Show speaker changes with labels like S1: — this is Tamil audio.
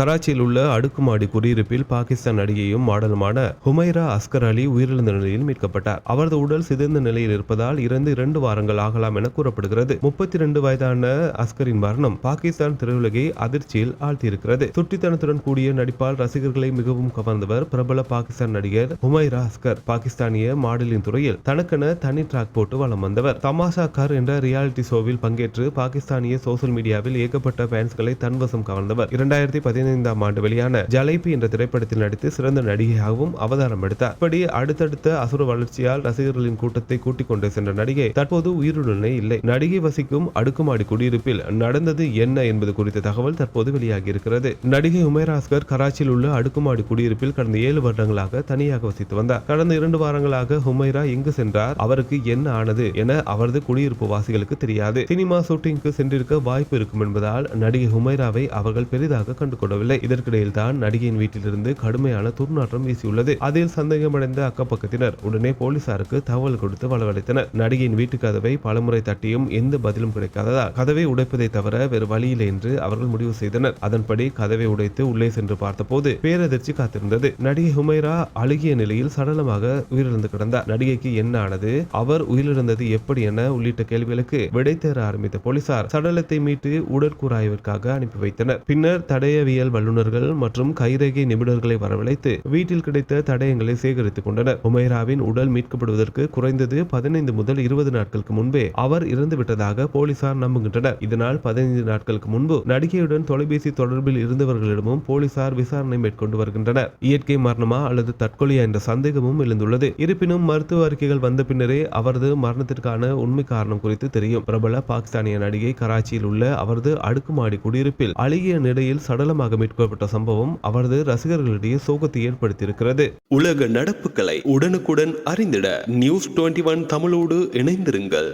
S1: கராச்சியில் உள்ள அடுக்குமாடி குடியிருப்பில் பாகிஸ்தான் நடிகையும் மாடலுமான ஹுமைரா அஸ்கர் அலி உயிரிழந்த நிலையில் மீட்கப்பட்டார். அவரது உடல் சிதைந்த நிலையில் இருப்பதால் இறந்து இரண்டு வாரங்கள் ஆகலாம் என கூறப்படுகிறது. முப்பத்தி இரண்டு வயதான அஸ்கரின் மரணம் பாகிஸ்தான் திரையுலகை அதிர்ச்சியில் ஆழ்த்தியிருக்கிறது. சுட்டித்தனத்துடன் கூடிய நடிப்பால் ரசிகர்களை மிகவும் கவர்ந்தவர் பிரபல பாகிஸ்தான் நடிகர் ஹுமைரா அஸ்கர். பாகிஸ்தானிய மாடலின் துறையில் தனக்கென தனி ட்ராக் போட்டு வலம் வந்தவர். தமாஷா கார் என்ற ரியாலிட்டி ஷோவில் பங்கேற்று பாகிஸ்தானிய சோசியல் மீடியாவில் ஏகப்பட்ட ஃபேன்ஸ்களை தன்வசம் கவர்ந்தவர். இரண்டாயிரத்தி பதினைந்து பதினைந்தாம் ஆண்டு வெளியான ஜலைபி என்ற திரைப்படத்தில் நடித்து சிறந்த நடிகையாகவும் அவதாரம் எடுத்தார். இப்படி அடுத்தடுத்த அசுர வளர்ச்சியால் ரசிகர்களின் கூட்டத்தை கூட்டிக் கொண்டு சென்ற நடிகை தற்போது உயிருடனே இல்லை. நடிகை வசிக்கும் அடுக்குமாடி குடியிருப்பில் நடந்தது என்ன என்பது குறித்த தகவல் தற்போது வெளியாகி இருக்கிறது நடிகை உமேராஸ்கர் கராச்சியில் உள்ள அடுக்குமாடி குடியிருப்பில் கடந்த ஏழு வருடங்களாக தனியாக வசித்து வந்தார். கடந்த இரண்டு வாரங்களாக ஹுமைரா எங்கு சென்றார்? அவருக்கு என்ன ஆனது என அவரது குடியிருப்பு வாசிகளுக்கு தெரியாது. சினிமா ஷூட்டிங்க்கு சென்றிருக்க வாய்ப்பு இருக்கும் என்பதால் நடிகை ஹுமைராவை அவர்கள் பெரிதாக கண்டுகொள்ளவில்லை. இதற்கிடையில் தான் நடிகையின் வீட்டிலிருந்து கடுமையான துர்நாற்றம் வீசியுள்ளது. அதில் சந்தேகமடைந்த அக்கப்பக்கத்தினர் உடனே போலீசாருக்கு தகவல் கொடுத்து வரவழைத்தனர். நடிகையின் வீட்டு கதவை பலமுறை தட்டியும் எந்த பதிலும் கிடைக்காததால் கதவை உடைப்பதை தவிர வேறு வழியில்லை என்று அவர்கள் முடிவு செய்தனர். அதன்படி கதவை உடைத்து உள்ளே சென்று பார்த்தபோது பேரதிர்ச்சி காத்திருந்தது. நடிகை ஹுமைரா அழுகிய நிலையில் சடலமாக உயிரிழந்து கிடந்தார். நடிகைக்கு என்ன ஆனது? அவர் உயிரிழந்தது எப்படி என உள்ளிட்ட கேள்விகளுக்கு விடை தேர ஆரம்பித்த போலீசார் சடலத்தை மீட்டு உடற்கூறாய்விற்காக அனுப்பி வைத்தனர். பின்னர் தடயவியல் வல்லுநர்கள் மற்றும் கைரேகை நிபுணர்களை வரவழைத்து வீட்டில் கிடைத்த தடயங்களை சேகரித்துக் கொண்டனர். உமைராவின் உடல் மீட்கப்படுவதற்கு குறைந்தது பதினைந்து முதல் இருபது நாட்களுக்கு முன்பே அவர் இறந்துவிட்டதாக போலீசார் நம்புகின்றனர். இதனால் பதினைந்து நாட்களுக்கு முன்பு நடிகையுடன் தொலைபேசி தொடர்பில் இருந்தவர்களிடமும் போலீசார் விசாரணை மேற்கொண்டு வருகின்றனர். இயற்கை மரணமா அல்லது தற்கொலையா என்ற சந்தேகமும் எழுந்துள்ளது. இருப்பினும் மருத்துவ அறிக்கைகள் வந்த பின்னரே அவரது மரணத்திற்கான உண்மை காரணம் குறித்து தெரியும். பிரபல பாகிஸ்தானிய நடிகை கராச்சியில் உள்ள அவரது அடுக்குமாடி குடியிருப்பில் அழுகிய நிலையில் சடலமாக மீட்கப்பட்ட சம்பவம் அவரது ரசிகர்களிடையே சோகத்தை ஏற்படுத்தியிருக்கிறது.
S2: உலக நடப்புகளை உடனுக்குடன் அறிந்திட நியூஸ் டுவெண்ட்டி ஒன் தமிழோடு இணைந்திருங்கள்.